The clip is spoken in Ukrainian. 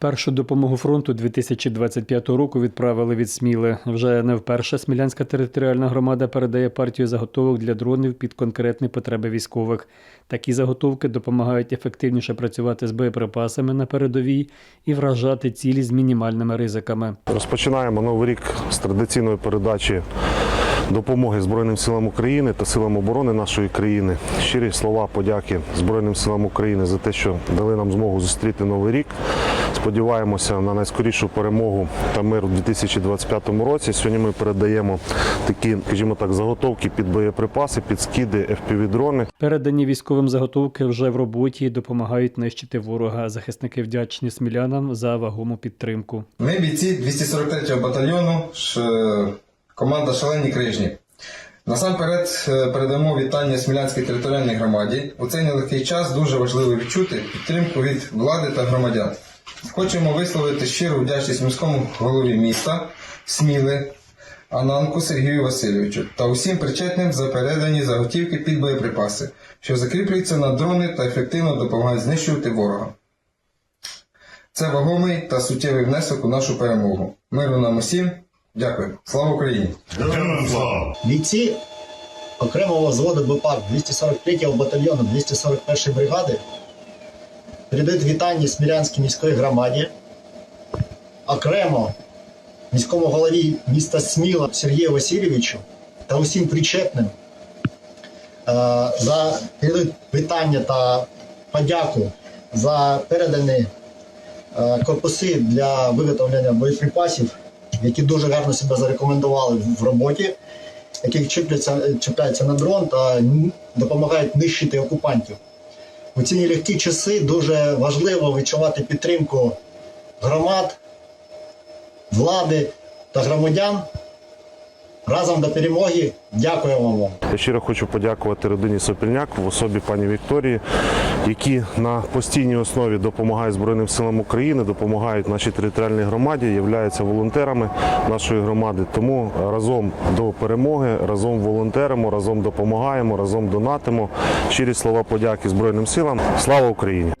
Першу допомогу фронту 2025 року відправили від Сміли. Вже не вперше Смілянська територіальна громада передає партію заготовок для дронів під конкретні потреби військових. Такі заготовки допомагають ефективніше працювати з боєприпасами на передовій і вражати цілі з мінімальними ризиками. Розпочинаємо новий рік з традиційної передачі допомоги Збройним силам України та силам оборони нашої країни. Щирі слова подяки Збройним силам України за те, що дали нам змогу зустріти новий рік. Сподіваємося на найскорішу перемогу та мир у 2025 році. Сьогодні ми передаємо такі, скажімо так, заготовки під боєприпаси, під скиди, FPV-дрони. Передані військовим заготовки вже в роботі і допомагають нищити ворога. Захисники вдячні смілянам за вагому підтримку. Ми бійці 243-го батальйону, ш... команда Шалені Крижні. Насамперед е, передамо вітання Смілянській територіальній громаді. У цей нелегкий час дуже важливо відчути підтримку від влади та громадян. Хочемо висловити щиру вдячність міському голові міста Сміли Ананку Сергію Васильовичу та усім причетним за передані заготівки під боєприпаси, що закріплюються на дрони та ефективно допомагають знищувати ворога. Це вагомий та суттєвий внесок у нашу перемогу. Миру нам усім. Дякую. Слава Україні! Героям слава! Бійці окремого взводу БПАК 243-го батальйону 241-ї бригади передають вітання Смілянській міської громаді, окремо міському голові міста Сміла Сергію Васильовичу та усім причетним е, за передають вітання та подяку за передані е, корпуси для виготовлення боєприпасів, які дуже гарно себе зарекомендували в роботі які чіпляться, чіпляються на дрон та допомагають нищити окупантів. У ці нелегкі часи дуже важливо відчувати підтримку громад, влади та громадян. Разом до перемоги. Дякуємо вам. Я щиро хочу подякувати родині Сопільняк в особі пані Вікторії, які на постійній основі допомагають Збройним силам України, допомагають нашій територіальній громаді, являються волонтерами нашої громади. Тому разом до перемоги, разом волонтеримо, разом допомагаємо, разом донатимо. Щирі слова подяки Збройним силам. Слава Україні!